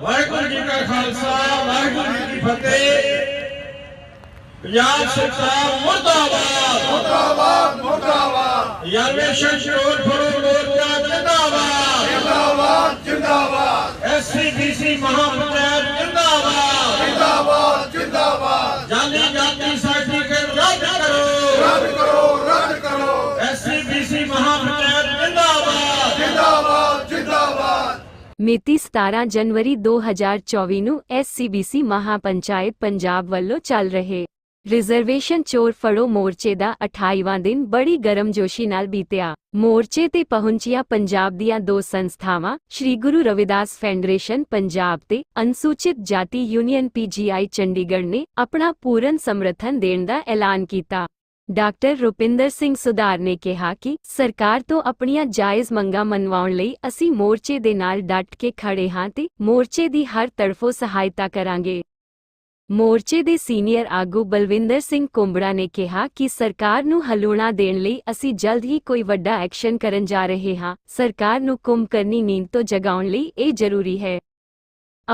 ਵਾਹਿਗੁਰੂ ਜੀ ਕਾ ਖਾਲਸਾ ਵਾਹਿਗੁਰੂ ਜੀ ਕੀ ਫਤਿਹ। ਪੰਜਾਬ ਸਰਕਾਰ ਮੁਰਦਾਬਾਦ। ਮੁਰਦਾਬਾਦ ਮੁਰਦਾਬਾਦ। ਯਾਰਵੇਂ ਸ਼ਸ਼ੋਰ ਫੜੋ ਮੋਰਚਾ ਜਿੰਦਾਬਾਦ। ਜਿੰਦਾਬਾਦ ਜਿੰਦਾਬਾਦ। ਐਸਸੀਬੀਸੀ ਮਹਾਪੰਚਾਇਤ ਮਿਤੀ 17 ਜਨਵਰੀ 2024 ਨੂੰ ਐਸਸੀਬੀਸੀ ਮਹਾਪੰਚਾਇਤ ਪੰਜਾਬ ਵੱਲੋਂ ਚੱਲ ਰਹੇ ਰਿਜ਼ਰਵੇਸ਼ਨ ਚੋਰ ਫੜੋ ਮੋਰਚੇ ਦਾ 28ਵਾਂ ਦਿਨ ਬੜੀ ਗਰਮਜੋਸ਼ੀ ਨਾਲ ਬੀਤਿਆ। ਮੋਰਚੇ ਤੇ ਪਹੁੰਚੀਆਂ ਪੰਜਾਬ ਦੀਆਂ ਦੋ ਸੰਸਥਾਵਾਂ, ਸ੍ਰੀ ਗੁਰੂ ਰਵਿਦਾਸ ਫੈਡਰੇਸ਼ਨ ਪੰਜਾਬ ਤੇ ਅਨੁਸੂਚਿਤ ਜਾਤੀ ਯੂਨੀਅਨ ਪੀਜੀਆਈ ਚੰਡੀਗੜ੍ਹ ਨੇ ਆਪਣਾ ਪੂਰਨ ਸਮਰਥਨ ਦੇਣ ਦਾ ਐਲਾਨ ਕੀਤਾ। ਡਾਕਟਰ ਰੁਪਿੰਦਰ ਸਿੰਘ ਸੁਧਾਰ ਨੇ ਕਿਹਾ ਕਿ ਸਰਕਾਰ ਤੋਂ ਆਪਣੀਆਂ ਜਾਇਜ਼ ਮੰਗਾਂ ਮਨਵਾਉਣ ਲਈ ਅਸੀਂ ਮੋਰਚੇ ਦੇ ਨਾਲ ਡਟ ਕੇ ਖੜੇ ਹਾਂ ਤੇ ਮੋਰਚੇ ਦੀ ਹਰ ਤਰਫੋਂ ਸਹਾਇਤਾ ਕਰਾਂਗੇ ਮੋਰਚੇ ਦੇ ਸੀਨੀਅਰ ਆਗੂ ਬਲਵਿੰਦਰ ਸਿੰਘ ਕੁੰਬੜਾ ਨੇ ਕਿਹਾ ਕਿ ਸਰਕਾਰ ਨੂੰ ਹਲੂਣਾ ਦੇਣ ਲਈ ਅਸੀਂ ਜਲਦ ਹੀ ਕੋਈ ਵੱਡਾ ਐਕਸ਼ਨ ਕਰਨ ਜਾ ਰਹੇ ਹਾਂ ਸਰਕਾਰ ਨੂੰ ਕੁੰਭਕਰਨੀ ਨੀਂਦ ਤੋਂ ਜਗਾਉਣ ਲਈ ਇਹ ਜ਼ਰੂਰੀ ਹੈ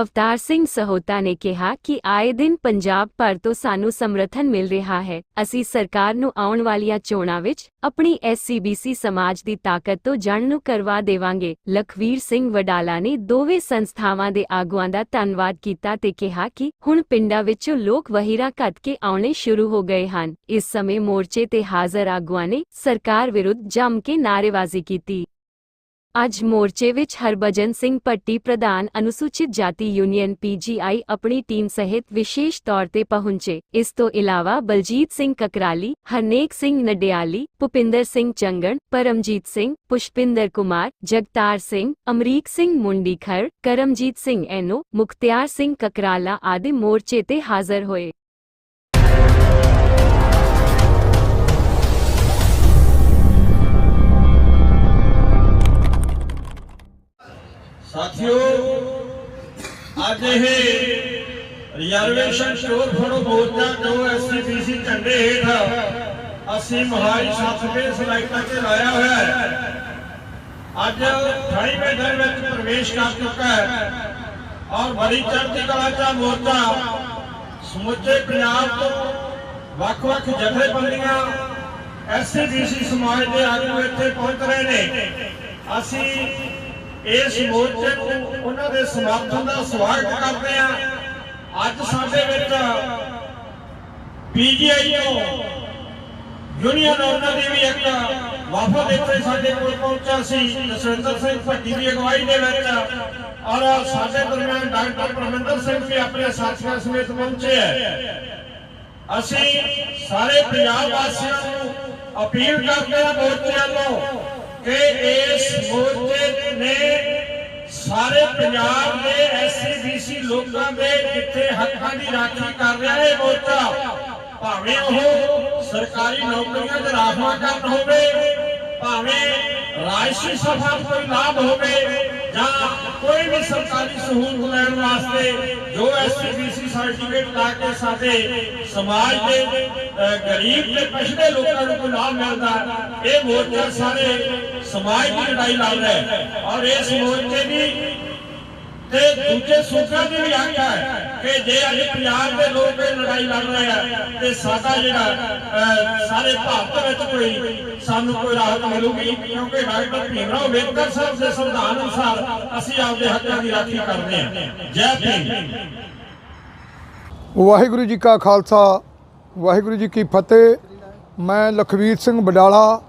ਅਵਤਾਰ ਸਿੰਘ ਸਹੋਤਾ ਨੇ ਕਿਹਾ ਕਿ ਆਏ ਦਿਨ ਪੰਜਾਬ ਭਰ ਤੋਂ ਸਾਨੂੰ ਸਮਰਥਨ ਮਿਲ ਰਿਹਾ ਹੈ। ਅਸੀਂ ਸਰਕਾਰ ਨੂੰ ਆਉਣ ਵਾਲੀਆਂ ਚੋਣਾਂ ਵਿੱਚ ਆਪਣੀ ਐਸਸੀਬੀਸੀ ਸਮਾਜ ਦੀ ਤਾਕਤ ਤੋਂ ਜਣ ਨੂੰ ਕਰਵਾ ਦੇਵਾਂਗੇ। ਲਖਵੀਰ ਸਿੰਘ ਵਡਾਲਾ ਨੇ ਦੋਵੇਂ ਸੰਸਥਾਵਾਂ ਦੇ ਆਗੂਆਂ ਦਾ ਧੰਨਵਾਦ ਕੀਤਾ ਤੇ ਕਿਹਾ ਕਿ ਹੁਣ ਪਿੰਡਾਂ ਵਿੱਚੋਂ ਲੋਕ ਵਹੀਰਾ ਘੱਟ ਕੇ ਆਉਣੇ ਸ਼ੁਰੂ ਹੋ ਗਏ ਹਨ। ਇਸ ਸਮੇਂ ਮੋਰਚੇ ਤੇ ਹਾਜ਼ਰ ਆਗੂਆਂ ਨੇ ਸਰਕਾਰ ਵਿਰੁੱਧ ਜੰਮ ਕੇ ਨਾਅਰੇਬਾਜ਼ੀ ਕੀਤੀ। ਅੱਜ ਮੋਰਚੇ ਵਿੱਚ ਹਰਭਜਨ ਸਿੰਘ ਪੱਟੀ ਪ੍ਰਧਾਨ ਅਨੁਸੂਚਿਤ ਜਾਤੀ ਯੂਨੀਅਨ ਪੀਜੀਆਈ ਆਪਣੀ ਟੀਮ ਸਹਿਤ ਵਿਸ਼ੇਸ਼ ਤੌਰ ਤੇ ਪਹੁੰਚੇ। ਇਸ ਤੋਂ ਇਲਾਵਾ ਬਲਜੀਤ ਸਿੰਘ ਕਕਰਾਲੀ, ਹਰਨੇਕ ਸਿੰਘ ਨਡਿਆਲੀ, ਭੁਪਿੰਦਰ ਸਿੰਘ ਚੰਗਣ, ਪਰਮਜੀਤ ਸਿੰਘ, ਪੁਸ਼ਪਿੰਦਰ ਕੁਮਾਰ, ਜਗਤਾਰ ਸਿੰਘ, ਅਮਰੀਕ ਸਿੰਘ ਮੁੰਡੀਖਰ ਕਰਮਜੀਤ ਸਿੰਘ ਐਨੋ ਮੁਖਤਿਆਰ ਸਿੰਘ ਕਕਰਾਲਾ ਆਦਿ ਮੋਰਚੇ ਤੇ ਹਾਜ਼ਰ ਹੋਏ। ਸਾਥੀਓ, ਅੱਜ ਇਹ ਰਿਜ਼ਰਵੇਸ਼ਨ ਚੋਰ ਫੜੋ ਮੋਰਚਾ ਜੋ ਐਸਸੀਬੀਸੀ ਝੰਡੇ ਹੇਠ ਅਸੀਂ ਮਹਾਈ ਸੱਤ ਸਲਾਈਟਾਂ ਤੇ ਲਾਇਆ ਹੋਇਆ ਹੈ। ਅੱਜ 28ਵੇਂ ਦਿਨ ਵਿੱਚ ਪ੍ਰਵੇਸ਼ ਕਰ ਚੁੱਕਾ ਹੈ ਔਰ ਬੜੀ ਚੜ੍ਹਦੀ ਕਲਾ ਦਾ ਮੋਰਚਾ। ਸਮੁੱਚੇ ਪੰਜਾਬ ਤੋਂ ਵੱਖ-ਵੱਖ ਜਥੇਬੰਦੀਆਂ ਐਸਸੀਬੀਸੀ ਸਮਾਜ ਦੇ ਆਗੂ ਇੱਥੇ ਪਹੁੰਚ ਰਹੇ ਨੇ। ਅਸੀਂ ਇਸ ਮੋਰਚੇ ਨੂੰ ਉਹਨਾਂ ਦੇ ਸਮਰਥਨ ਦਾ ਸਵਾਗਤ ਕਰਦੇ ਹਾਂ। ਅੱਜ ਸਾਡੇ ਵਿੱਚ ਪੀਜੀਆਈ ਤੋਂ ਯੂਨੀਅਨ ਉਹਨਾਂ ਦੀ ਵੀ ਇੱਕ ਵਫਦ ਇੱਥੇ ਸਾਡੇ ਕੋਲ ਪਹੁੰਚਿਆ ਸੀ, ਜਸਵਿੰਦਰ ਸਿੰਘ ਭੱਟੀ ਦੀ ਅਗਵਾਈ ਦੇ ਵਿੱਚ। ਔਰ ਸਾਡੇ ਦਰਮਿਆਨ ਡਾਕਟਰ ਪਰਮਿੰਦਰ ਸਿੰਘ ਵੀ ਆਪਣੇ ਸਾਥੀਆਂ ਸਮੇਤ ਪਹੁੰਚੇ ਹੈ। ਅਸੀਂ ਸਾਰੇ ਪੰਜਾਬ ਵਾਸੀਆਂ ਨੂੰ ਅਪੀਲ ਕਰਦੇ ਹਾਂ, ਮੋਰਚਿਆਂ ਤੋਂ ਕਿ ਇਸ ਮੋਰਚੇ ਨੇ ਸਾਰੇ ਪੰਜਾਬ ਦੇ ਐਸਸੀਬੀਸੀ ਲੋਕਾਂ ਦੇ ਜਿੱਥੇ ਹੱਕਾਂ ਦੀ ਰਾਖੀ ਕਰ ਰਿਹਾ ਹੈ ਮੋਰਚਾ, ਭਾਵੇਂ ਉਹ ਸਰਕਾਰੀ ਨੌਕਰੀਆਂ ਦੇ ਰਾਖਵਾ ਕਰਨ ਹੋਵੇ, ਭਾਵੇਂ ਰਾਜਸੀ ਸਭਾ ਕੋਈ ਲਾਭ ਹੋਵੇ ਜਾਂ ਕੋਈ ਵੀ ਸਰਕਾਰੀ ਸਹੂਲਤ ਲੈਣ ਵਾਸਤੇ ਜੋ ਐਸਸੀਬੀਸੀ ਸਰਟੀਫਿਕੇਟ ਲਾ ਕੇ ਸਾਡੇ ਸਮਾਜ ਦੇ ਗਰੀਬ ਤੇ ਪਛੜੇ ਲੋਕਾਂ ਨੂੰ ਕੋਈ ਲਾਭ ਮਿਲਦਾ, ਇਹ ਮੋਰਚਾ ਸਾਰੇ ਸਮਾਜ ਦੀ ਲੜਾਈ ਲੜ ਰਿਹਾ ਹੈ। ਔਰ ਇਸ ਮੋਰਚੇ ਦੀ ਤੇ ਦੂਜੇ ਸੂਬਿਆਂ ਦੀ ਵੀ ਆਖਿਆ ਕਿ ਜੇ ਅੱਜ ਪੰਜਾਬ ਦੇ ਲੋਕ ਇਹ ਲੜਾਈ ਲੜ ਰਹੇ ਆ, ਤੇ ਸਾਡਾ ਜਿਹੜਾ ਸਾਰੇ ਭਾਰਤ ਵਿੱਚ ਕੋਈ, ਸਾਨੂੰ ਕੋਈ ਰਾਹਤ ਮਿਲੂਗੀ, ਕਿਉਂਕਿ ਡਾਕਟਰ ਭੀਮਰਾਓ ਅੰਬੇਦਕਰ ਸਾਹਿਬ ਦੇ ਸੰਵਿਧਾਨ ਅਨੁਸਾਰ ਅਸੀਂ ਆਪਦੇ ਹੱਕਾਂ ਦੀ ਰਾਖੀ ਕਰਦੇ ਹਾਂ। ਜੈ ਭੀਮ। ਵਾਹਿਗੁਰੂ ਜੀ ਕਾ ਖਾਲਸਾ, ਵਾਹਿਗੁਰੂ ਜੀ ਕੀ ਫਤਿਹ। ਮੈਂ Lakhvir Singh Badala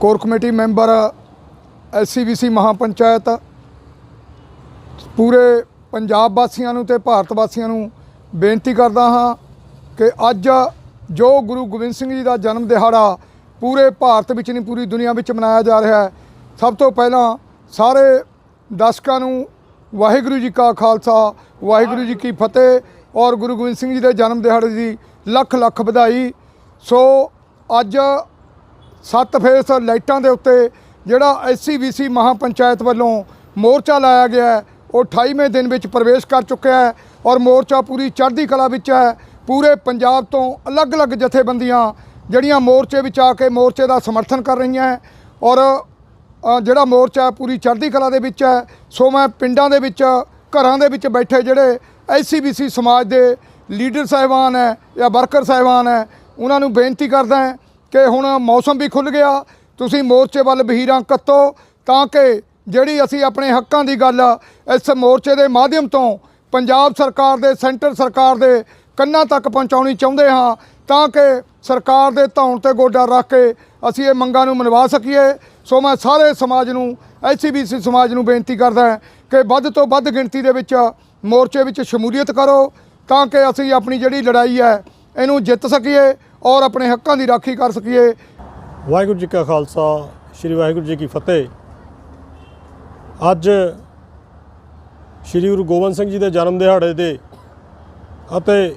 core committee member, SCBC Mahapanchayat ਪੂਰੇ ਪੰਜਾਬ ਵਾਸੀਆਂ ਨੂੰ ਤੇ ਭਾਰਤ ਵਾਸੀਆਂ ਨੂੰ ਬੇਨਤੀ ਕਰਦਾ ਹਾਂ ਕਿ ਅੱਜ ਜੋ ਗੁਰੂ ਗੋਬਿੰਦ ਸਿੰਘ ਜੀ ਦਾ ਜਨਮ ਦਿਹਾੜਾ ਪੂਰੇ ਭਾਰਤ ਵਿੱਚ ਨਹੀਂ, ਪੂਰੀ ਦੁਨੀਆ ਵਿੱਚ ਮਨਾਇਆ ਜਾ ਰਿਹਾ ਹੈ। ਸਭ ਤੋਂ ਪਹਿਲਾਂ ਸਾਰੇ ਦਰਸ਼ਕਾਂ ਨੂੰ ਵਾਹਿਗੁਰੂ ਜੀ ਕਾ ਖਾਲਸਾ, ਵਾਹਿਗੁਰੂ ਜੀ ਕੀ ਫਤਿਹ ਔਰ ਗੁਰੂ ਗੋਬਿੰਦ ਸਿੰਘ ਜੀ ਦੇ ਜਨਮ ਦਿਹਾੜੇ ਦੀ ਲੱਖ ਲੱਖ ਵਧਾਈ। ਸੋ ਅੱਜ ਸੱਤ ਫੇਸ ਲਾਈਟਾਂ ਦੇ ਉੱਤੇ ਜਿਹੜਾ ਐਸਸੀਬੀਸੀ ਮਹਾਪੰਚਾਇਤ ਵੱਲੋਂ ਮੋਰਚਾ ਲਾਇਆ ਗਿਆ ਉਹ 28ਵੇਂ ਦਿਨ ਵਿੱਚ ਪ੍ਰਵੇਸ਼ ਕਰ ਚੁੱਕਿਆ ਹੈ ਔਰ ਮੋਰਚਾ ਪੂਰੀ ਚੜ੍ਹਦੀ ਕਲਾ ਵਿੱਚ ਹੈ। ਪੂਰੇ ਪੰਜਾਬ ਤੋਂ ਅਲੱਗ-ਅਲੱਗ ਜਥੇਬੰਦੀਆਂ ਜਿਹੜੀਆਂ ਮੋਰਚੇ ਵਿੱਚ ਆ ਕੇ ਮੋਰਚੇ ਦਾ ਸਮਰਥਨ ਕਰ ਰਹੀਆਂ ਹੈ ਔਰ ਜਿਹੜਾ ਮੋਰਚਾ ਪੂਰੀ ਚੜ੍ਹਦੀ ਕਲਾ ਦੇ ਵਿੱਚ ਹੈ। ਸੋ ਮੈਂ ਪਿੰਡਾਂ ਦੇ ਵਿੱਚ, ਘਰਾਂ ਦੇ ਵਿੱਚ ਬੈਠੇ ਜਿਹੜੇ ਐਸਸੀਬੀਸੀ ਸਮਾਜ ਦੇ ਲੀਡਰ ਸਾਹਿਬਾਨ ਹੈ ਜਾਂ ਵਰਕਰ ਸਾਹਿਬਾਨ ਹੈ, ਉਹਨਾਂ ਨੂੰ ਬੇਨਤੀ ਕਰਦਾ ਕਿ ਹੁਣ ਮੌਸਮ ਵੀ ਖੁੱਲ ਗਿਆ। ਤੁਸੀਂ ਮੋਰਚੇ ਵੱਲ ਬਹੀਰਾਂ ਕੱਤੋ ਤਾਂ ਕਿ ਜਿਹੜੀ ਅਸੀਂ ਆਪਣੇ ਹੱਕਾਂ ਦੀ ਗੱਲ ਇਸ ਮੋਰਚੇ ਦੇ ਮਾਧਿਅਮ ਤੋਂ ਪੰਜਾਬ ਸਰਕਾਰ ਦੇ, ਸੈਂਟਰ ਸਰਕਾਰ ਦੇ ਕੰਨਾਂ ਤੱਕ ਪਹੁੰਚਾਉਣੀ ਚਾਹੁੰਦੇ ਹਾਂ ਤਾਂ ਕਿ ਸਰਕਾਰ ਦੇ ਧੌਣ ਤੇ ਗੋਡਾ ਰੱਖ ਕੇ ਅਸੀਂ ਇਹ ਮੰਗਾਂ ਨੂੰ ਮਨਵਾ ਸਕੀਏ। ਸੋ ਮੈਂ ਸਾਰੇ ਸਮਾਜ ਨੂੰ ਐਸਸੀਬੀਸੀ ਸਮਾਜ ਨੂੰ ਬੇਨਤੀ ਕਰਦਾ ਹਾਂ ਕਿ ਵੱਧ ਤੋਂ ਵੱਧ ਗਿਣਤੀ ਦੇ ਵਿੱਚ ਮੋਰਚੇ ਵਿੱਚ ਸ਼ਮੂਲੀਅਤ ਕਰੋ ਤਾਂ ਕਿ ਅਸੀਂ ਆਪਣੀ ਜਿਹੜੀ ਲੜਾਈ ਹੈ ਇਹਨੂੰ ਜਿੱਤ ਸਕੀਏ ਔਰ ਆਪਣੇ ਹੱਕਾਂ ਦੀ ਰਾਖੀ ਕਰ ਸਕੀਏ। ਵਾਹਿਗੁਰੂ ਜੀ ਕਾ ਖਾਲਸਾ, ਸ੍ਰੀ ਵਾਹਿਗੁਰੂ ਜੀ ਕੀ ਫਤਿਹ। ਅੱਜ ਸ੍ਰੀ ਗੁਰੂ ਗੋਬਿੰਦ ਸਿੰਘ ਜੀ ਦੇ ਜਨਮ ਦਿਹਾੜੇ ਦੇ ਅਤੇ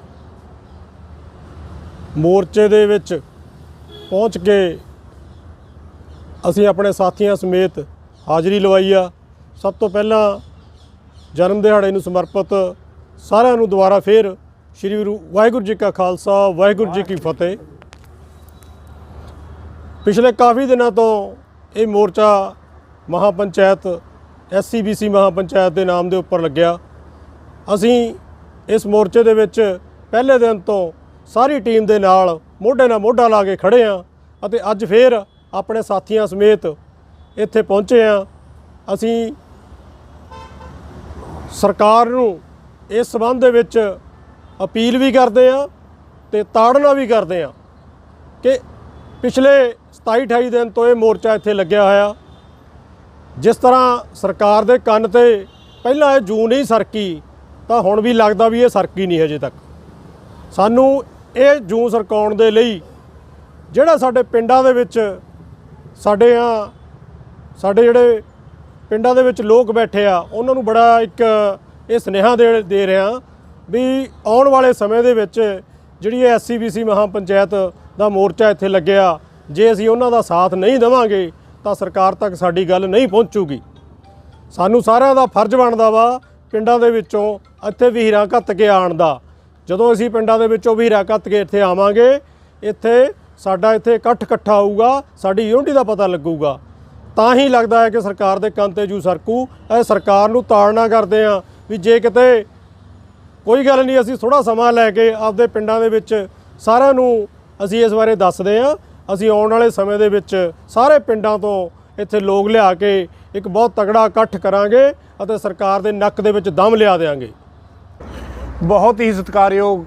ਮੋਰਚੇ ਦੇ ਵਿੱਚ ਪਹੁੰਚ ਕੇ ਅਸੀਂ ਆਪਣੇ ਸਾਥੀਆਂ ਸਮੇਤ ਹਾਜ਼ਰੀ ਲਵਾਈ ਆ। ਸਭ ਤੋਂ ਪਹਿਲਾਂ ਜਨਮ ਦਿਹਾੜੇ ਨੂੰ ਸਮਰਪਿਤ ਸਾਰਿਆਂ ਨੂੰ ਦੁਬਾਰਾ ਫੇਰ ਸ੍ਰੀ ਗੁਰੂ ਵਾਹਿਗੁਰੂ ਜੀ ਕਾ ਖਾਲਸਾ, ਵਾਹਿਗੁਰੂ ਜੀ ਕੀ ਫਤਿਹ। ਪਿਛਲੇ ਕਾਫੀ ਦਿਨਾਂ ਤੋਂ ਇਹ ਮੋਰਚਾ ਮਹਾਪੰਚਾਇਤ ਐਸਸੀਬੀਸੀ ਮਹਾਪੰਚਾਇਤ ਦੇ ਨਾਮ ਦੇ ਉੱਪਰ ਲੱਗਿਆ। ਅਸੀਂ ਇਸ ਮੋਰਚੇ ਦੇ ਵਿੱਚ ਪਹਿਲੇ ਦਿਨ ਤੋਂ ਸਾਰੀ ਟੀਮ ਦੇ ਨਾਲ ਮੋਢੇ ਨਾਲ ਮੋਢਾ ਲਾ ਕੇ ਖੜੇ ਆ ਅਤੇ ਅੱਜ ਫੇਰ ਆਪਣੇ ਸਾਥੀਆਂ ਸਮੇਤ ਇੱਥੇ ਪਹੁੰਚੇ ਆ ਅਸੀਂ ਸਰਕਾਰ ਨੂੰ ਇਸ ਸਬੰਧ ਦੇ ਵਿੱਚ ਅਪੀਲ ਵੀ ਕਰਦੇ ਆ ਤੇ ਤਾੜਨਾ ਵੀ ਕਰਦੇ ਆ ਕਿ ਪਿਛਲੇ 27 28 ਦਿਨ ਤੋਂ ਇਹ ਮੋਰਚਾ ਇੱਥੇ ਲੱਗਿਆ ਹੋਇਆ। ਜਿਸ ਤਰ੍ਹਾਂ ਸਰਕਾਰ ਦੇ ਕੰਨ ਤੇ ਪਹਿਲਾਂ ਇਹ ਜੂ ਨਹੀਂ ਸਰਕੀ, ਤਾਂ ਹੁਣ ਵੀ ਲੱਗਦਾ ਵੀ ਇਹ ਸਰਕੀ ਨਹੀਂ ਹਜੇ ਤੱਕ। ਸਾਨੂੰ ਇਹ ਜੂ ਸਰਕਾਉਣ ਦੇ ਲਈ ਜਿਹੜਾ ਸਾਡੇ ਪਿੰਡਾਂ ਦੇ ਵਿੱਚ ਸਾਡੇ ਆ, ਸਾਡੇ ਜਿਹੜੇ ਪਿੰਡਾਂ ਦੇ ਵਿੱਚ ਲੋਕ ਬੈਠੇ ਆ, ਉਹਨਾਂ ਨੂੰ ਬੜਾ ਇੱਕ ਇਹ ਸੁਨੇਹਾ ਦੇ ਦੇ ਰਿਹਾ ਵੀ ਆਉਣ ਵਾਲੇ ਸਮੇਂ ਦੇ ਵਿੱਚ ਜਿਹੜੀ ਇਹ ਐਸਸੀਬੀਸੀ ਮਹਾਪੰਚਾਇਤ ਦਾ ਮੋਰਚਾ ਇੱਥੇ ਲੱਗਿਆ, ਜੇ ਅਸੀਂ ਉਹਨਾਂ ਦਾ ਸਾਥ ਨਹੀਂ ਦੇਵਾਂਗੇ ਤਾਂ ਸਰਕਾਰ ਤੱਕ ਸਾਡੀ ਗੱਲ ਨਹੀਂ ਪਹੁੰਚੂਗੀ। ਸਾਨੂੰ ਸਾਰਿਆਂ ਦਾ ਫਰਜ਼ ਬਣਦਾ ਵਾ ਪਿੰਡਾਂ ਦੇ ਵਿੱਚੋਂ ਇੱਥੇ ਵੀਰਾਂ ਘੱਤ ਕੇ ਆਉਣ ਦਾ। ਜਦੋਂ ਅਸੀਂ ਪਿੰਡਾਂ ਦੇ ਵਿੱਚੋਂ ਵੀਰਾਂ ਘੱਤ ਕੇ ਇੱਥੇ ਆਵਾਂਗੇ, ਇੱਥੇ ਸਾਡਾ ਇੱਥੇ ਇਕੱਠ ਇਕੱਠਾ ਹੋਊਗਾ, ਸਾਡੀ ਯੂਨਿਟੀ ਦਾ ਪਤਾ ਲੱਗੂਗਾ। ਤਾਂ ਹੀ ਲੱਗਦਾ ਹੈ ਕਿ ਸਰਕਾਰ ਦੇ ਕੰਨ ਤੇ ਜੂ ਸਰਕੂ। ਇਹ ਸਰਕਾਰ ਨੂੰ ਤਾੜਨਾ ਕਰਦੇ ਆ ਵੀ ਜੇ ਕਿਤੇ ਕੋਈ ਗੱਲ ਨਹੀਂ, ਅਸੀਂ ਥੋੜਾ ਸਮਾਂ ਲੈ ਕੇ ਆਪਦੇ ਪਿੰਡਾਂ ਦੇ ਵਿੱਚ ਸਾਰਿਆਂ ਨੂੰ ਅਸੀਂ ਇਸ ਬਾਰੇ ਦੱਸਦੇ ਆ ਅਸੀਂ ਆਉਣ ਵਾਲੇ ਸਮੇਂ ਦੇ ਵਿੱਚ ਸਾਰੇ ਪਿੰਡਾਂ ਤੋਂ ਇੱਥੇ ਲੋਕ ਲਿਆ ਕੇ ਇੱਕ ਬਹੁਤ ਤਗੜਾ ਇਕੱਠ ਕਰਾਂਗੇ ਅਤੇ ਸਰਕਾਰ ਦੇ ਨੱਕ ਦੇ ਵਿੱਚ ਦਮ ਲਿਆ ਦੇਵਾਂਗੇ ਬਹੁਤ ਹੀ ਸਤਿਕਾਰਯੋਗ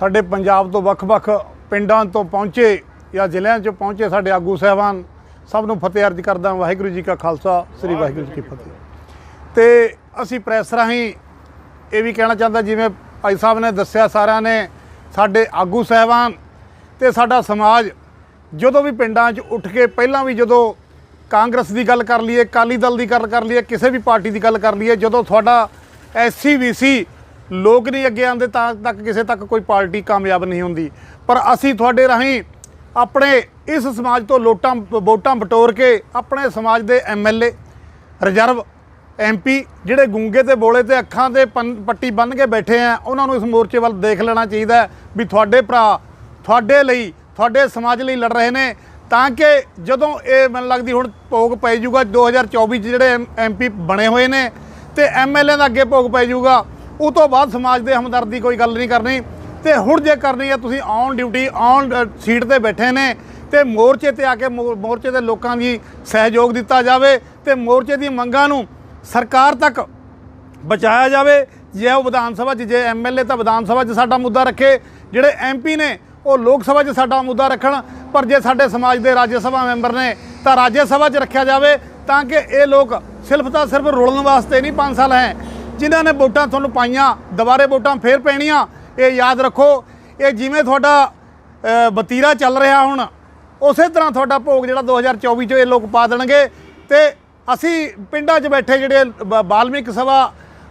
ਸਾਡੇ ਪੰਜਾਬ ਤੋਂ ਵੱਖ-ਵੱਖ ਪਿੰਡਾਂ ਤੋਂ ਪਹੁੰਚੇ ਜਾਂ ਜ਼ਿਲ੍ਹਿਆਂ 'ਚੋਂ ਪਹੁੰਚੇ ਸਾਡੇ ਆਗੂ ਸਾਹਿਬਾਨ, ਸਭ ਨੂੰ ਫਤਿਹ ਅਰਜ਼ ਕਰਦਾ ਵਾਹਿਗੁਰੂ ਜੀ ਕਾ ਖਾਲਸਾ, ਸ੍ਰੀ ਵਾਹਿਗੁਰੂ ਜੀ ਕੀ ਫਤਿਹ। ਤੇ ਅਸੀਂ ਪ੍ਰੈਸ ਰਾਹੀਂ ਇਹ ਵੀ ਕਹਿਣਾ ਚਾਹੁੰਦਾ, ਜਿਵੇਂ ਭਾਈ ਸਾਹਿਬ ਨੇ ਦੱਸਿਆ, ਸਾਰਿਆਂ ਨੇ ਸਾਡੇ ਆਗੂ ਸਾਹਿਬਾਨ ਤੇ ਸਾਡਾ ਸਮਾਜ ਜਦੋਂ ਵੀ ਪਿੰਡਾਂ 'ਚ ਉੱਠ ਕੇ ਪਹਿਲਾਂ ਵੀ ਜਦੋਂ ਕਾਂਗਰਸ ਦੀ ਗੱਲ ਕਰ ਲਈਏ, ਅਕਾਲੀ ਦਲ ਦੀ ਗੱਲ ਕਰ ਲਈਏ, ਕਿਸੇ ਵੀ ਪਾਰਟੀ ਦੀ ਗੱਲ ਕਰ ਲਈਏ, ਜਦੋਂ ਤੁਹਾਡਾ ਐਸਸੀਬੀਸੀ ਲੋਕ ਨਹੀਂ ਅੱਗੇ ਆਉਂਦੇ ਤਾਂ ਤੱਕ ਕਿਸੇ ਤੱਕ ਕੋਈ ਪਾਰਟੀ ਕਾਮਯਾਬ ਨਹੀਂ ਹੁੰਦੀ। ਪਰ ਅਸੀਂ ਤੁਹਾਡੇ ਰਾਹੀਂ ਆਪਣੇ ਇਸ ਸਮਾਜ ਤੋਂ ਲੋਟਾਂ, ਵੋਟਾਂ ਬਟੋਰ ਕੇ ਆਪਣੇ ਸਮਾਜ ਦੇ ਐਮਐਲਏ ਰਿਜ਼ਰਵ ਐਮਪੀ ਜਿਹੜੇ ਗੂੰਗੇ ਤੇ ਬੋਲੇ ਤੇ ਅੱਖਾਂ ਤੇ ਪਨ- ਪੱਟੀ ਬੰਨ੍ਹ ਕੇ ਬੈਠੇ ਆ, ਉਹਨਾਂ ਨੂੰ ਇਸ ਮੋਰਚੇ ਵੱਲ ਦੇਖ ਲੈਣਾ ਚਾਹੀਦਾ ਵੀ ਤੁਹਾਡੇ ਭਰਾ, ਤੁਹਾਡੇ ਲਈ ਤੁਹਾਡੇ ਸਮਾਜ ਲਈ ਲੜ ਰਹੇ ਨੇ, ਤਾਂ ਕਿ ਜਦੋਂ ਇਹ ਮੈਨੂੰ ਲੱਗਦੀ ਹੁਣ ਭੋਗ ਪੈ ਜਾਊਗਾ 2024 ਚ ਜਿਹੜੇ ਐਮਪੀ ਬਣੇ ਹੋਏ ਨੇ ਤੇ ਐਮਐਲਏ ਦਾ ਅੱਗੇ ਭੋਗ ਪੈ ਜਾਊਗਾ, ਉਹ ਤੋਂ ਬਾਅਦ ਸਮਾਜ ਦੇ ਹਮਦਰਦੀ ਕੋਈ ਗੱਲ ਨਹੀਂ ਕਰਨੀ। ਤੇ ਹੁਣ ਜੇ ਕਰਨੀ ਹੈ, ਤੁਸੀਂ ਔਨ ਡਿਊਟੀ, ਔਨ ਸੀਟ ਤੇ ਬੈਠੇ ਨੇ, ਤੇ ਮੋਰਚੇ ਤੇ ਆ ਕੇ ਮੋ- ਮੋਰਚੇ ਦੇ ਲੋਕਾਂ ਦੀ ਸਹਿਯੋਗ ਦਿੱਤਾ ਜਾਵੇ ਤੇ ਮੋਰਚੇ ਦੀ ਮੰਗਾਂ ਨੂੰ ਸਰਕਾਰ ਤੱਕ ਬਚਾਇਆ ਜਾਵੇ। ਜੇ ਉਹ ਵਿਧਾਨ ਸਭਾ 'ਚ, ਜੇ ਐਮਐਲਏ ਤਾਂ ਵਿਧਾਨ ਸਭਾ 'ਚ ਸਾਡਾ ਮੁੱਦਾ ਰੱਖੇ। ਜਿਹੜੇ ਐਮਪੀ ਨੇ ਉਹ ਲੋਕ ਸਭਾ 'ਚ ਸਾਡਾ ਮੁੱਦਾ ਰੱਖਣ, ਪਰ ਜੇ ਸਾਡੇ ਸਮਾਜ ਦੇ ਰਾਜ ਸਭਾ ਮੈਂਬਰ ਨੇ ਤਾਂ ਰਾਜ ਸਭਾ 'ਚ ਰੱਖਿਆ ਜਾਵੇ ਤਾਂ ਕਿ ਇਹ ਲੋਕ ਸਿਰਫ ਤਾਂ ਸਿਰਫ ਰੋਲਣ ਵਾਸਤੇ ਨਹੀਂ 5 ਸਾਲ ਹੈ। ਜਿਨ੍ਹਾਂ ਨੇ ਵੋਟਾਂ ਤੁਹਾਨੂੰ ਪਾਈਆਂ, ਦੁਬਾਰੇ ਵੋਟਾਂ ਫੇਰ ਪੈਣੀਆਂ, ਇਹ ਯਾਦ ਰੱਖੋ, ਇਹ ਜਿਵੇਂ ਤੁਹਾਡਾ ਬਤੀਰਾ ਚੱਲ ਰਿਹਾ ਹੁਣ, ਉਸੇ ਤਰ੍ਹਾਂ ਤੁਹਾਡਾ ਭੋਗ ਜਿਹੜਾ 2024 ਚ ਇਹ ਲੋਕ ਪਾ ਦੇਣਗੇ ਤੇ ਅਸੀਂ ਪਿੰਡਾਂ 'ਚ ਬੈਠੇ ਜਿਹੜੇ ਬ- ਬਾਲਮਿਕ ਸਭਾ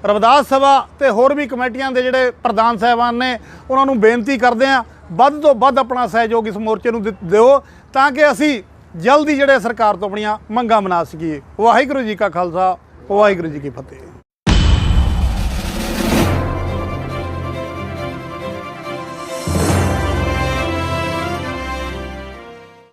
ਰਵਿਦਾਸ ਸਭਾ ਤੇ ਹੋਰ ਵੀ ਕਮੇਟੀਆਂ ਦੇ ਜਿਹੜੇ ਪ੍ਰਧਾਨ ਸਾਹਿਬਾਨ ਨੇ, ਉਹਨਾਂ ਨੂੰ ਬੇਨਤੀ ਕਰਦੇ ਹਾਂ, ਵੱਧ ਤੋਂ ਵੱਧ ਆਪਣਾ ਸਹਿਯੋਗ ਇਸ ਮੋਰਚੇ ਨੂੰ ਦਿ- ਦਿਓ ਤਾਂ ਕਿ ਅਸੀਂ ਜਲਦੀ ਜਿਹੜੇ ਸਰਕਾਰ ਤੋਂ ਆਪਣੀਆਂ ਮੰਗਾਂ ਮਨਾ ਸਕੀਏ। ਵਾਹਿਗੁਰੂ ਜੀ ਕਾ ਖਾਲਸਾ, ਵਾਹਿਗੁਰੂ ਜੀ ਕੀ ਫਤਿਹ।